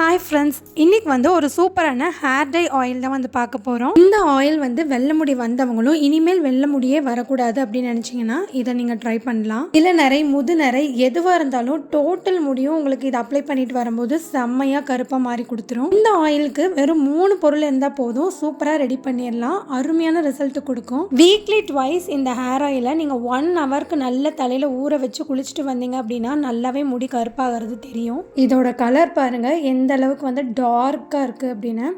Hi friends இன்னைக்கு வந்து ஒரு சூப்பரான ஹேர் டை ஆயில் தான் வந்து பார்க்க போகிறோம் இந்த ஆயில் வந்து வெள்ளை முடி வந்தவங்களும் இனிமேல் வெள்ளை முடியே வரக்கூடாது அப்படின்னு நினச்சிங்கன்னா இதை நீங்கள் ட்ரை பண்ணலாம். இல்லை நிறை முது நிறை எதுவாக இருந்தாலும் டோட்டல் முடியும் உங்களுக்கு இதை அப்ளை பண்ணிட்டு வரும்போது செம்மையாக கருப்பாக மாறி கொடுத்துரும். இந்த ஆயிலுக்கு வெறும் மூணு பொருள் இருந்தால் போதும் சூப்பராக ரெடி பண்ணிடலாம். அருமையான ரிசல்ட் கொடுக்கும். வீக்லி ட்வைஸ் இந்த ஹேர் ஆயிலை நீங்கள் ஒன் ஹவருக்கு நல்ல தலையில் ஊற வச்சு குளிச்சுட்டு வந்தீங்க அப்படின்னா நல்லாவே முடி கருப்பாகிறது தெரியும். இதோட கலர் பாருங்கள் எந்த அளவுக்கு வந்து டார்க்காக இருக்குது அப்படின்னு.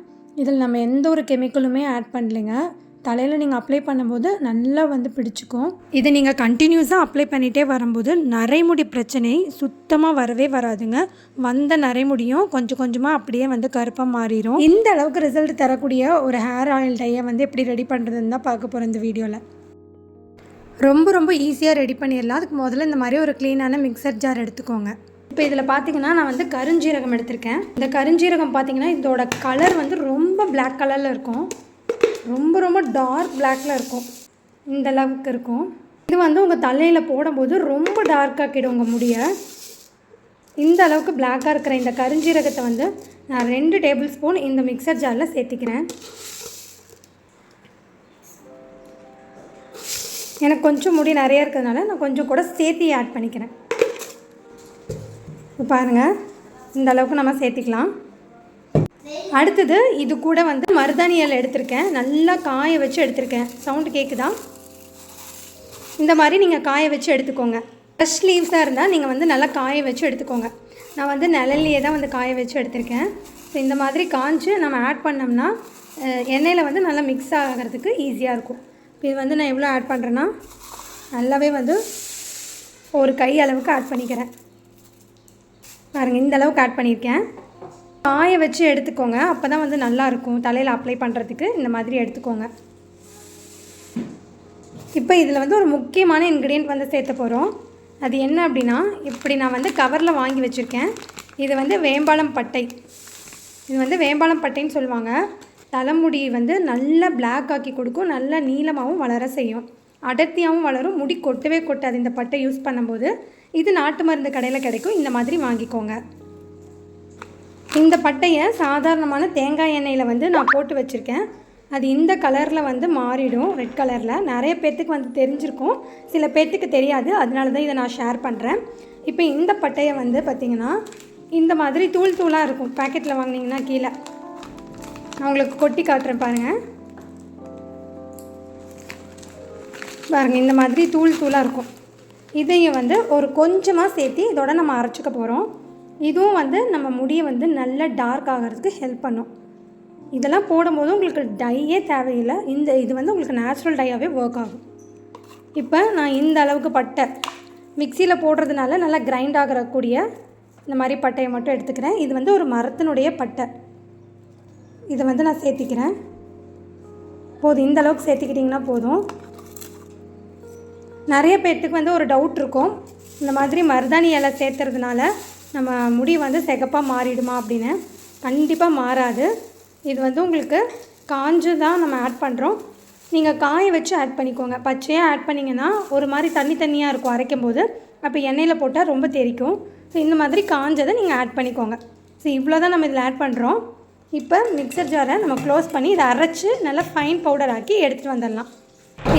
இதில் நம்ம எந்த ஒரு கெமிக்கலுமே ஆட் பண்ணலைங்க. தலையில் நீங்கள் அப்ளை பண்ணும்போது நல்லா வந்து பிடிச்சிக்கும். இதை நீங்கள் கண்டினியூஸாக அப்ளை பண்ணிகிட்டே வரும்போது நரைமுடி பிரச்சனை சுத்தமாக வரவே வராதுங்க. வந்த நரைமுடியும் கொஞ்சம் கொஞ்சமாக அப்படியே வந்து கருப்பாக மாறிடும் இந்த அளவுக்கு ரிசல்ட் தரக்கூடிய ஒரு ஹேர் ஆயில் டையை வந்து எப்படி ரெடி பண்ணுறதுன்னு தான் பார்க்க போகிறோம் இந்த வீடியோவில் ரொம்ப ரொம்ப ஈஸியாக ரெடி பண்ணிடலாம். அதுக்கு முதல்ல இந்த மாதிரி ஒரு க்ளீனான மிக்சர் ஜார் எடுத்துக்கோங்க. இப்போ இதில் பார்த்தீங்கன்னா நான் வந்து கருஞ்சீரகம் எடுத்திருக்கேன். இந்த கருஞ்சீரகம் பார்த்தீங்கன்னா இதோட கலர் வந்து ரொம்ப பிளாக் கலரில் இருக்கும். ரொம்ப ரொம்ப டார்க் பிளாக்கில் இருக்கும். இந்த அளவுக்கு இருக்கும். இது வந்து உங்கள் தலையில் போடும்போது ரொம்ப டார்க்காக்கிடும் உங்கள் முடியை. இந்த அளவுக்கு பிளாக்காக இருக்கிற இந்த கருஞ்சீரகத்தை வந்து நான் ரெண்டு டேபிள் ஸ்பூன் இந்த மிக்சர் ஜாரில் சேர்த்திக்கிறேன். எனக்கு கொஞ்சம் முடி நிறைய இருக்கிறதுனால நான் கொஞ்சம் கூட சேர்த்தி ஆட் பண்ணிக்கிறேன். இப்போ பாருங்கள் இந்த அளவுக்கு நம்ம சேர்த்திக்கலாம். அடுத்தது இது கூட வந்து மருதாணி இலை எடுத்திருக்கேன். நல்லா காய வச்சு எடுத்திருக்கேன். சவுண்டு கேட்குதா இந்த மாதிரி நீங்கள் காய வச்சு எடுத்துக்கோங்க. ஃப்ரெஷ் லீவ்ஸாக இருந்தால் நீங்கள் வந்து நல்லா காய வச்சு எடுத்துக்கோங்க. நான் வந்து நிழல்லையே தான் வந்து காய வச்சு எடுத்திருக்கேன். ஸோ இந்த மாதிரி காய்ச்சி நம்ம ஆட் பண்ணோம்னா எண்ணெயில் வந்து நல்லா மிக்ஸ் ஆகிறதுக்கு ஈஸியாக இருக்கும். இப்போ இது வந்து நான் எவ்வளோ ஆட் பண்ணுறேன்னா நல்லாவே வந்து ஒரு கை அளவுக்கு ஆட் பண்ணிக்கிறேன். பாருங்கள் இந்த அளவுக்கு ஆட் பண்ணியிருக்கேன். காய வச்சு எடுத்துக்கோங்க. அப்போ தான் வந்து நல்லாயிருக்கும் தலையில் அப்ளை பண்ணுறதுக்கு இந்த மாதிரி எடுத்துக்கோங்க. இப்போ இதில் வந்து ஒரு முக்கியமான இன்க்ரீடியன்ட் வந்து சேர்த்த போகிறோம் அது என்ன அப்படின்னா இப்படி நான் வந்து கவரில் வாங்கி வச்சுருக்கேன். இது வந்து வேம்பாலம் பட்டை. இது வந்து வேம்பாலம் பட்டைன்னு சொல்லுவாங்க. தலைமுடி வந்து நல்லா பிளாக் ஆக்கி கொடுக்கும். நல்லா நீளமாகவும் வளர செய்யும். அடர்த்தியாகவும் வளரும். முடி கொட்டவே கொட்டாது. இந்த பட்டை யூஸ் பண்ணும்போது இது நாட்டு மருந்து கடையில் கிடைக்கும். இந்த மாதிரி வாங்கிக்கோங்க. இந்த பட்டையை சாதாரணமான தேங்காய் எண்ணெயில் வந்து நான் போட்டு வச்சுருக்கேன். அது இந்த கலரில் வந்து மாறிடும் ரெட் கலரில். நிறைய பேர்த்துக்கு வந்து தெரிஞ்சிருக்கும். சில பேர்த்துக்கு தெரியாது. அதனால தான் இதை நான் ஷேர் பண்ணுறேன் இப்போ இந்த பட்டையை வந்து பார்த்திங்கன்னா இந்த மாதிரி தூள் தூளாக இருக்கும். பேக்கெட்டில் வாங்கினீங்கன்னா கீழே. நான் உங்களுக்கு கொட்டி காட்டுறேன் பாருங்கள் பாருங்கள் இந்த மாதிரி தூள் தூளாக இருக்கும். இதையும் வந்து ஒரு கொஞ்சமாக சேர்த்து இதோட நம்ம அரைச்சிக்க போகிறோம் இதுவும் வந்து நம்ம முடியை வந்து நல்ல டார்க் ஆகிறதுக்கு ஹெல்ப் பண்ணும். இதெல்லாம் போடும்போது உங்களுக்கு டையே தேவையில்லை. இந்த இது வந்து உங்களுக்கு நேச்சுரல் டையாகவே ஒர்க் ஆகும். இப்போ நான் இந்த அளவுக்கு பட்டை. மிக்சியில் போடுறதுனால நல்லா கிரைண்ட் ஆகிறக்கூடிய இந்த மாதிரி பட்டையை மட்டும் எடுத்துக்கிறேன். இது வந்து ஒரு மரத்தினுடைய பட்டை. இதை வந்து நான் சேர்த்திக்கிறேன். போதும் இந்த அளவுக்கு சேர்த்துக்கிட்டிங்கன்னா போதும். நிறைய பேர்த்துக்கு வந்து ஒரு டவுட் இருக்கும். இந்த மாதிரி மருதாணி இலை சேர்த்துறதுனால நம்ம முடி வந்து சிகப்பாக மாறிடுமா அப்படின்னு. கண்டிப்பாக மாறாது. இது வந்து உங்களுக்கு காஞ்சு தான் நம்ம ஆட் பண்ணுறோம் நீங்கள் காய வச்சு ஆட் பண்ணிக்கோங்க. பச்சையாக ஆட் பண்ணிங்கன்னா ஒரு மாதிரி தண்ணி தண்ணியாக இருக்கும் அரைக்கும் போது அப்போ எண்ணெயில் போட்டால் ரொம்ப தெரிக்கும். ஸோ இந்த மாதிரி காஞ்சதை நீங்கள் ஆட் பண்ணிக்கோங்க. ஸோ இவ்வளோ தான் நம்ம இதில் ஆட் பண்ணுறோம் இப்போ மிக்சர் ஜாரை நம்ம க்ளோஸ் பண்ணி இதை அரைச்சி நல்லா ஃபைன் பவுடர் ஆக்கி எடுத்துகிட்டு வந்துடலாம்.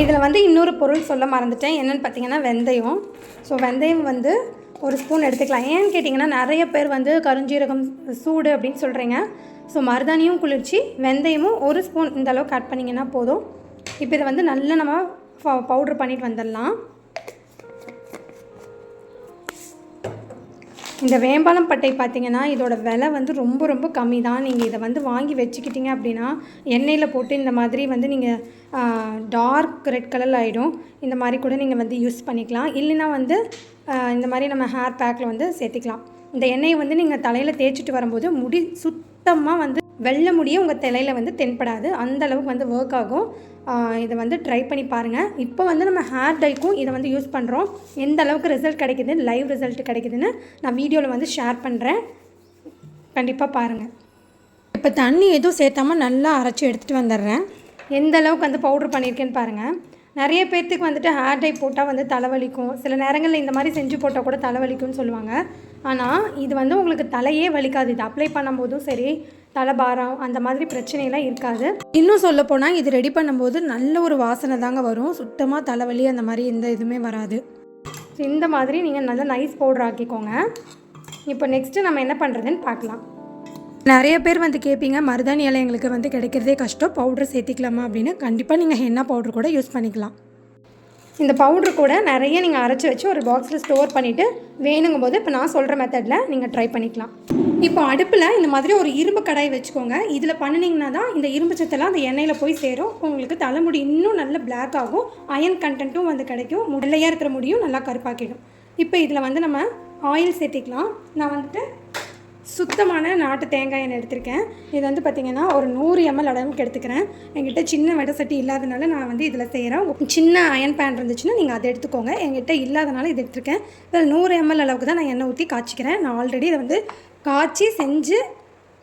இதில் வந்து இன்னொரு பொருள் சொல்ல மறந்துட்டேன். என்னென்னு பார்த்தீங்கன்னா வெந்தயம். ஸோ வெந்தயம் வந்து ஒரு ஸ்பூன் எடுத்துக்கலாம். ஏன்னு கேட்டிங்கன்னா நிறைய பேர் வந்து கருஞ்சீரகம் சூடு அப்படின்னு சொல்கிறீங்க ஸோ மருதாணியும் குளிர்ச்சி வெந்தயமும் ஒரு ஸ்பூன் இந்த அளவுக்கு ஆட் பண்ணிங்கன்னா போதும். இப்போ இதை வந்து நல்லா நம்ம பவுட்ரு பண்ணிட்டு வந்துடலாம். இந்த வேம்பாலம் பட்டை பார்த்தீங்கன்னா இதோட விலை வந்து ரொம்ப ரொம்ப கம்மி தான். நீங்கள் இதை வந்து வாங்கி வச்சுக்கிட்டீங்க அப்படின்னா எண்ணெயில் போட்டு இந்த மாதிரி வந்து நீங்கள் டார்க் ரெட் கலரில் ஆகிடும் இந்த மாதிரி கூட நீங்கள் வந்து யூஸ் பண்ணிக்கலாம். இல்லைன்னா வந்து இந்த மாதிரி நம்ம ஹேர் பேக்கில் வந்து சேர்த்திக்கலாம். இந்த எண்ணெயை வந்து நீங்கள் தலையில் தேய்ச்சிட்டு வரும்போது முடி சுத்தமாக வந்து வெள்ளை முடியும் உங்கள் தலையில் வந்து தென்படாது. அந்த அளவுக்கு வந்து ஒர்க் ஆகும். இதை வந்து ட்ரை பண்ணி பாருங்கள் இப்போ வந்து நம்ம ஹேர் டைக்கும் இதை வந்து யூஸ் பண்ணுறோம் எந்த அளவுக்கு ரிசல்ட் கிடைக்குது லைவ் ரிசல்ட் கிடைக்குதுன்னு நான் வீடியோவில் வந்து ஷேர் பண்ணுறேன் கண்டிப்பாக பாருங்கள் இப்போ தண்ணி எதுவும் சேர்த்தாமல் நல்லா அரைச்சி எடுத்துகிட்டு வந்துடுறேன். எந்த அளவுக்கு வந்து பவுட்ரு பண்ணியிருக்கேன்னு பாருங்கள் நிறைய பேர்த்துக்கு வந்துட்டு ஹேர் டை போட்டால் வந்து தலைவலிக்கும். சில நேரங்களில் இந்த மாதிரி செஞ்சு போட்டால் கூட தலைவலிக்கும்னு சொல்லுவாங்க. ஆனால் இது வந்து உங்களுக்கு தலையே வலிக்காது. இது அப்ளை பண்ணும்போதும் சரி தலைபாரம் அந்த மாதிரி பிரச்சனையெல்லாம் இருக்காது. இன்னும் சொல்ல போனால் இது ரெடி பண்ணும்போது நல்ல ஒரு வாசனை தாங்க வரும். சுத்தமாக தலைவலி அந்த மாதிரி எந்த இதுவுமே வராது. ஸோ இந்த மாதிரி நீங்கள் நல்லா நைஸ் பவுடர் ஆக்கிக்கோங்க. இப்போ நெக்ஸ்ட்டு நம்ம என்ன பண்ணுறதுன்னு பார்க்கலாம். நிறைய பேர் வந்து கேட்பீங்க மருதாணி இலை எங்களுக்கு வந்து கிடைக்கிறதே கஷ்டம். பவுடர் சேர்த்திக்கலாமா அப்படின்னு. கண்டிப்பாக நீங்கள் ஹென்னா பவுடர் கூட யூஸ் பண்ணிக்கலாம். இந்த பவுடர் கூட நிறைய நீங்கள் அரைச்சி வச்சு ஒரு பாக்ஸில் ஸ்டோர் பண்ணிவிட்டு வேணுங்கும் போது இப்போ நான் சொல்கிற மெத்தடில் நீங்கள் ட்ரை பண்ணிக்கலாம். இப்போ அடுப்பில் இந்த மாதிரி ஒரு இரும்பு கடாய் வச்சுக்கோங்க. இதில் பண்ணினீங்கன்னா தான் இந்த இரும்பு சத்தெல்லாம் அந்த எண்ணெயில் போய் சேரும். உங்களுக்கு தலைமுடி இன்னும் நல்ல பிளாக் ஆகும். அயன் கண்டென்ட்டும் வந்து கிடைக்கும். முடலையாக இருக்கிற முடியும் நல்லா கருப்பாக்கிடும். இப்போ இதில் வந்து நம்ம ஆயில் சேர்த்திக்கலாம். நான் வந்துட்டு சுத்தமான நாட்டு தேங்காய் எண்ணெய் எடுத்திருக்கேன். இது வந்து பார்த்திங்கன்னா ஒரு நூறு எம்எல் அளவுக்கு எடுத்துக்கிறேன். என்கிட்ட சின்ன வடை சட்டி இல்லாதனால நான் வந்து இதில் செய்கிறேன் சின்ன அயன் பேன் இருந்துச்சுன்னா நீங்கள் அதை எடுத்துக்கோங்க. என்கிட்ட இல்லாதனால இது எடுத்திருக்கேன். இதில் நூறு எம்எல் அளவுக்கு தான் நான் எண்ணெய் ஊற்றி காய்ச்சிக்கிறேன். நான் ஆல்ரெடி இதை வந்து காய்ச்சி செஞ்சு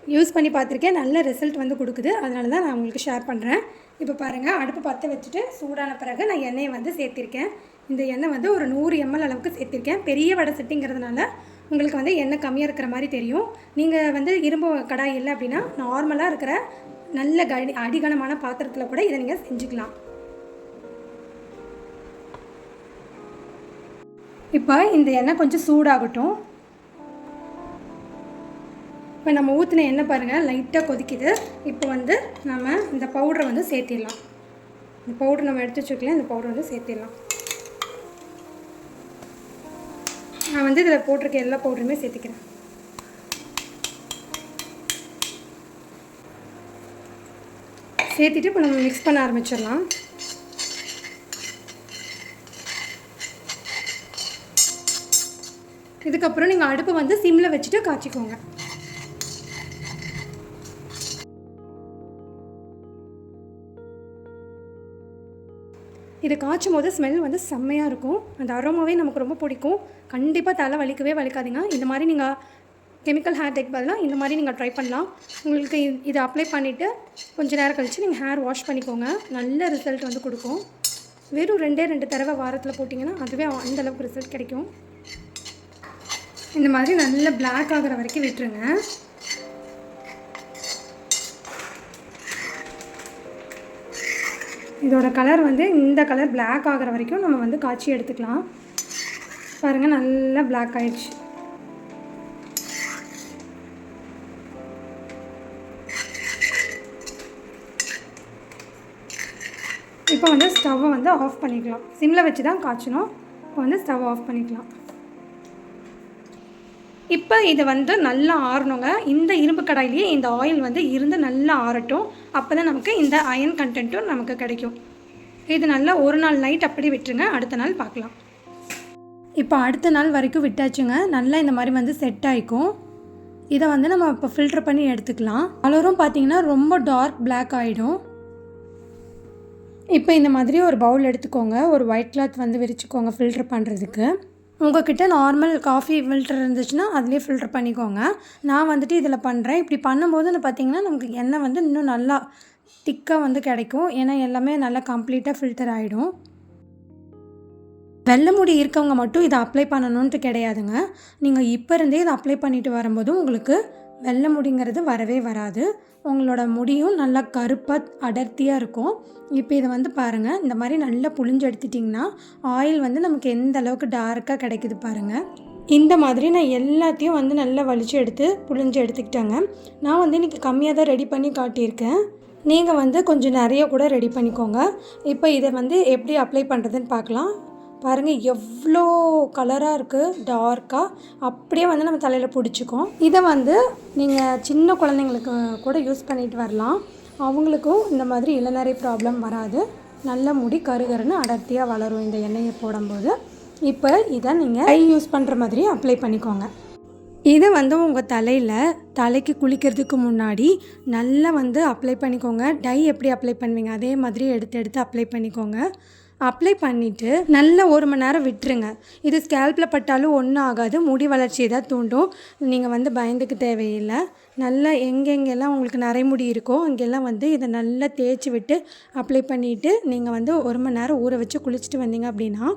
யூஸ் பண்ணி பார்த்துருக்கேன். நல்ல ரிசல்ட் வந்து கொடுக்குது. அதனால தான் நான் உங்களுக்கு ஷேர் பண்ணுறேன் இப்போ பாருங்கள் அடுப்பு பற்ற வச்சுட்டு சூடான பிறகு நான் எண்ணெயை வந்து சேர்த்திருக்கேன். இந்த எண்ணெய் வந்து ஒரு நூறு எம்எல் அளவுக்கு சேர்த்திருக்கேன். பெரிய வடை சட்டிங்கிறதுனால உங்களுக்கு வந்து எண்ணெய் கம்மியாக இருக்கிற மாதிரி தெரியும். நீங்கள் வந்து இரும்பு கடாய் இல்லை அப்படின்னா நார்மலாக இருக்கிற நல்ல கடி அடிகனமான பாத்திரத்தில் கூட இதை நீங்கள் செஞ்சுக்கலாம். இப்போ இந்த எண்ணெய் கொஞ்சம் சூடாகட்டும். இப்போ நம்ம ஊற்றின எண்ணெய் பாருங்கள் லைட்டாக கொதிக்குது. இப்போ வந்து நம்ம இந்த பவுடரை வந்து சேர்த்திடலாம். இந்த பவுடர் நம்ம எடுத்து வச்சுக்கலாம் இந்த பவுடர் வந்து சேர்த்திடலாம். நான் வந்து இதில் போட்டிருக்க எல்லா பவுடருமே சேர்த்துக்கிறேன். சேர்த்துட்டு இப்போ நம்ம மிக்ஸ் பண்ண ஆரம்பிச்சிடலாம். இதுக்கப்புறம் நீங்கள் அடுப்பை வந்து சிம்மில் வச்சுட்டு காய்ச்சிக்கோங்க. இது காய்ச்சும் போது ஸ்மெல் வந்து செம்மையாக இருக்கும். அந்த அரோமாவே நமக்கு ரொம்ப பிடிக்கும். கண்டிப்பாக தலை வலிக்கவே வலிக்காதீங்க. இந்த மாதிரி நீங்கள் கெமிக்கல் ஹேர் டேக் பதிலாக இந்த மாதிரி நீங்கள் ட்ரை பண்ணலாம். உங்களுக்கு இதை அப்ளை பண்ணிவிட்டு கொஞ்சம் நேரம் கழித்து நீங்கள் ஹேர் வாஷ் பண்ணிக்கோங்க. நல்ல ரிசல்ட் வந்து கொடுக்கும். வெறும் ரெண்டே ரெண்டு தடவை வாரத்தில் போட்டிங்கன்னா அதுவே அந்தளவுக்கு ரிசல்ட் கிடைக்கும். இந்த மாதிரி நல்ல பிளாக் ஆகிற வரைக்கும் விட்டுருங்க. இதோட கலர் வந்து இந்த கலர் பிளாக் ஆகிற வரைக்கும் நம்ம வந்து காய்ச்சி எடுத்துக்கலாம். பாருங்கள் நல்லா பிளாக் ஆயிடுச்சு. இப்போ வந்து ஸ்டவ்வை வந்து ஆஃப் பண்ணிக்கலாம். சிம்மில் வச்சு தான் காய்ச்சணும். இப்போ வந்து ஸ்டவ் ஆஃப் பண்ணிக்கலாம். இப்போ இது வந்து நல்லா ஆறணுங்க. இந்த இரும்பு கடாயிலேயே இந்த ஆயில் வந்து இருந்து நல்லா ஆறட்டும். அப்போ தான் நமக்கு இந்த அயன் கண்டென்ட்டும் நமக்கு கிடைக்கும். இது நல்லா ஒரு நாள் நைட் அப்படி விட்டுருங்க. அடுத்த நாள் பார்க்கலாம். இப்போ அடுத்த நாள் வரைக்கும் விட்டாச்சுங்க. நல்லா இந்த மாதிரி வந்து செட் ஆகிக்கும் இதை வந்து நம்ம இப்போ ஃபில்டர் பண்ணி எடுத்துக்கலாம். கலரும் பார்த்தீங்கன்னா ரொம்ப டார்க் பிளாக் ஆகிடும் இப்போ இந்த மாதிரி ஒரு பவுல் எடுத்துக்கோங்க. ஒரு ஒயிட் கிளாத் வந்து விரிச்சுக்கோங்க ஃபில்டர் பண்ணுறதுக்கு உங்ககிட்ட நார்மல் காஃபி ஃபில்டர் இருந்துச்சுன்னா அதுலேயே ஃபில்டர் பண்ணிக்கோங்க. நான் வந்துட்டு இதில் பண்ணுறேன் இப்படி பண்ணும்போதுன்னு பார்த்தீங்கன்னா பார்த்திங்கன்னா நமக்கு எண்ணெய் வந்து இன்னும் நல்லா திக்காக வந்து கிடைக்கும். ஏன்னா எல்லாமே நல்லா கம்ப்ளீட்டாக ஃபில்டர் ஆகிடும் வெள்ளை முடி இருக்கவங்க மட்டும் இதை அப்ளை பண்ணணுன்ட்டு கிடையாதுங்க. நீங்கள் இப்போ இருந்தே இதை அப்ளை பண்ணிட்டு வரும்போதும் உங்களுக்கு வெள்ளை முடிங்கிறது வரவே வராது. உங்களோட முடியும் நல்லா கருப்பாக அடர்த்தியாக இருக்கும். இப்போ இதை வந்து பாருங்கள் இந்த மாதிரி நல்லா புழிஞ்சு எடுத்துட்டிங்கன்னா ஆயில் வந்து நமக்கு எந்த அளவுக்கு டார்க்காக கிடைக்குது பாருங்கள் இந்த மாதிரி நான் எல்லாத்தையும் வந்து நல்லா வலிச்சு எடுத்து புழிஞ்சு எடுத்துக்கிட்டேங்க. நான் வந்து இன்றைக்கி கம்மியாக தான் ரெடி பண்ணி காட்டியிருக்கேன். நீங்கள் வந்து கொஞ்சம் நிறைய கூட ரெடி பண்ணிக்கோங்க. இப்போ இதை வந்து எப்படி அப்ளை பண்ணுறதுன்னு பார்க்கலாம். பாருங்கள் எவ்வளோ கலராக இருக்குது டார்க்காக அப்படியே வந்து நம்ம தலையில் பிடிச்சிக்கும். இதை வந்து நீங்கள் சின்ன குழந்தைங்களுக்கு கூட யூஸ் பண்ணிட்டு வரலாம். அவங்களுக்கும் இந்த மாதிரி இளநரை ப்ராப்ளம் வராது. நல்ல முடி கருகருன்னு அடர்த்தியாக வளரும் இந்த எண்ணெயை போடும்போது. இப்போ இதை நீங்கள் கை யூஸ் பண்ணுற மாதிரி அப்ளை பண்ணிக்கோங்க. இதை வந்து உங்கள் தலையில் தலைக்கு குளிக்கிறதுக்கு முன்னாடி நல்லா வந்து அப்ளை பண்ணிக்கோங்க. டை எப்படி அப்ளை பண்ணுவீங்க? அதே மாதிரி எடுத்து எடுத்து அப்ளை பண்ணிக்கோங்க. அப்ளை பண்ணிவிட்டு நல்லா ஒரு மணி நேரம் விட்டுருங்க. இது ஸ்கேல்பில் பட்டாலும் ஒன்றும் ஆகாது. முடி வளர்ச்சியை தான் தூண்டும். நீங்கள் வந்து பயந்துக்க தேவையில்லை. நல்லா எங்கெங்கெல்லாம் உங்களுக்கு நரைமுடி இருக்கோ அங்கெல்லாம் வந்து இதை நல்லா தேய்ச்சி விட்டு அப்ளை பண்ணிவிட்டு நீங்கள் வந்து ஒரு மணி நேரம் ஊற வச்சு குளிச்சுட்டு வந்தீங்க அப்படின்னா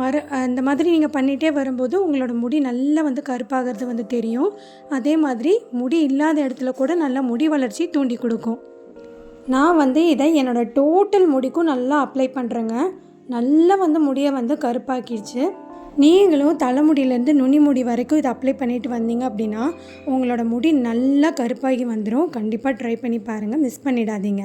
வர அந்த மாதிரி நீங்கள் பண்ணிகிட்டே வரும்போது உங்களோட முடி நல்லா வந்து கருப்பாகிறது வந்து தெரியும். அதே மாதிரி முடி இல்லாத இடத்துல கூட நல்லா முடி வளர்ச்சி தூண்டி கொடுக்கும். நான் வந்து இதை என்னோடய டோட்டல் முடிக்கும் நல்லா அப்ளை பண்ணுறேங்க நல்லா வந்து முடியை வந்து கருப்பாக்கிடுச்சு. நீங்களும் தலைமுடியிலேருந்து நுனி முடி வரைக்கும் இதை அப்ளை பண்ணிட்டு வந்தீங்க அப்படின்னா உங்களோட முடி நல்லா கருப்பாகி வந்துடும் கண்டிப்பாக ட்ரை பண்ணி பாருங்கள் மிஸ் பண்ணிடாதீங்க.